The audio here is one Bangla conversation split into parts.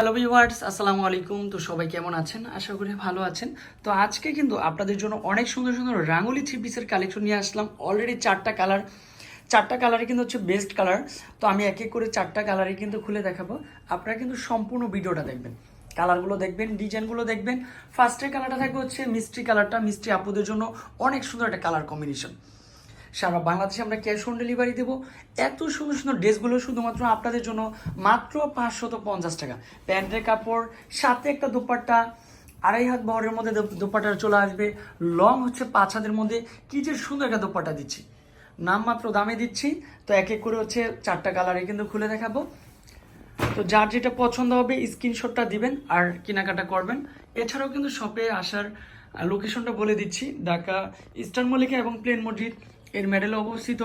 হ্যালো ভিউয়ার্স আসসালামু আলাইকুম। তো সবাই কেমন আছেন? আশা করি ভালো আছেন। তো আজকে কিন্তু আপনাদের জন্য অনেক সুন্দর সুন্দর রাঙ্গুলি থ্রি পিসের কালেকশন নিয়ে আসলাম। অলরেডি চারটা কালার চারটা কালারই কিন্তু হচ্ছে বেস্ট কালার তো আমি এক এক করে চারটা কালারই কিন্তু খুলে দেখাবো। আপনারা কিন্তু সম্পূর্ণ ভিডিওটা দেখবেন। কালারগুলো দেখবেন ডিজাইনগুলো দেখবেন। ফার্স্টের কালারটা থাকবে হচ্ছে মিষ্টি কালারটা মিষ্টি আপুদের জন্য অনেক সুন্দর একটা কালার কম্বিনেশন সারা বাংলাদেশে আমরা ক্যাশ অন ডেলিভারি দেবো। এত সুন্দর সুন্দর ড্রেসগুলো শুধুমাত্র আপনাদের জন্য মাত্র পাঁচশত পঞ্চাশ টাকা। প্যান্টের কাপড়, সাথে একটা দোপাট্টা, আড়াই হাত বহরের মধ্যে দোপাট্টা চলে আসবে। লং হচ্ছে পাঁচ হাতের মধ্যে। কি যে সুন্দর একটা দোপাট্টা দিচ্ছি। নামমাত্র দামে দিচ্ছি। তো এক এক করে হচ্ছে চারটা কালারে কিন্তু খুলে দেখাবো। তো যার যেটা পছন্দ হবে স্ক্রিনশটটা দিবেন আর কেনাকাটা করবেন। এছাড়াও কিন্তু শপে আসার লোকেশনটা বলে দিচ্ছি। ঢাকা ইস্টার্ন মল্লিকা এবং প্লেন মসজিদ এর মেডেলে অবস্থিত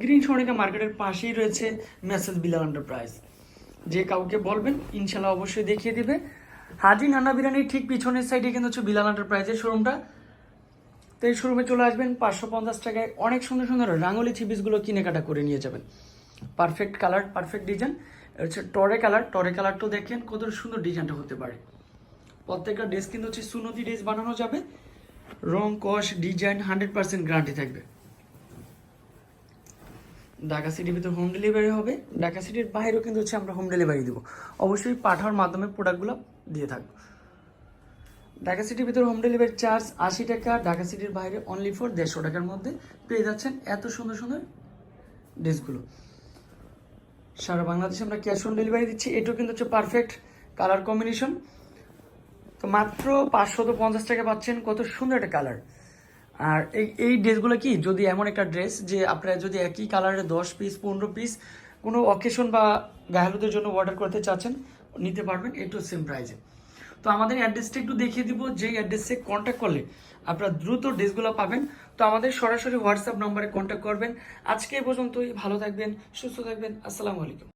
গ্রিন সোনিকা মার্কেটের পাশেই রয়েছে মেসেজ বিলাল এন্টারপ্রাইজ। যে কাউকে বলবেন, ইনশাল্লাহ অবশ্যই দেখিয়ে দিবে। হাজি নানা বিরিয়ানির ঠিক পিছনের সাইডে কিন্তু হচ্ছে বিলাল এন্টারপ্রাইজের শোরুমটা তো এই শোরুমে চলে আসবেন, পাঁচশো পঞ্চাশ টাকায় অনেক সুন্দর সুন্দর রাঙলি থিপিসগুলো কিনে কাটা করে নিয়ে যাবেন। পারফেক্ট কালার পারফেক্ট ডিজাইন হচ্ছে টরে কালার টরে কালারটাও দেখেন কত সুন্দর ডিজাইনটা হতে পারে। প্রত্যেকটা ড্রেস কিন্তু হচ্ছে সুনতি ড্রেস বানানো যাবে। রং কস ডিজাইন হান্ড্রেড পার্সেন্ট গ্যারান্টি থাকবে। ঢাকা সিটির ভিতরে হোম ডেলিভারি হবে। ঢাকা সিটির বাইরেও কিন্তু হচ্ছে আমরা হোম ডেলিভারি দেবো। অবশ্যই পাঠানোর মাধ্যমে প্রোডাক্টগুলো দিয়ে থাকব। ঢাকা সিটির ভিতরে হোম ডেলিভারি চার্জ আশি টাকা, ঢাকা সিটির বাইরে অনলি ফর দেড়শো টাকার মধ্যে পেয়ে যাচ্ছেন এত সুন্দর সুন্দর ড্রেসগুলো সারা বাংলাদেশে আমরা ক্যাশ অন ডেলিভারি দিচ্ছি। এটাও কিন্তু হচ্ছে পারফেক্ট কালার কম্বিনেশন তো মাত্র পাঁচশত পঞ্চাশ টাকা পাচ্ছেন কত সুন্দর একটা কালার আর এই এই ড্রেসগুলো কি, যদি এমন একটা ড্রেস যে আপনারা যদি একই কালারের দশ পিস পনেরো পিস কোনো অকেশন বা গায়েলুদের জন্য অর্ডার করতে চাচ্ছেন, নিতে পারবেন একটু সেম প্রাইসে তো আমাদের অ্যাড্রেসটা একটু দেখিয়ে দিব, যেই অ্যাড্রেসে কন্ট্যাক্ট করলে আপনারা দ্রুত ড্রেসগুলো পাবেন। তো আমাদের সরাসরি হোয়াটসঅ্যাপ নম্বরে কন্ট্যাক্ট করবেন। আজকে এই পর্যন্তই, ভালো থাকবেন, সুস্থ থাকবেন, আসসালামু আলাইকুম।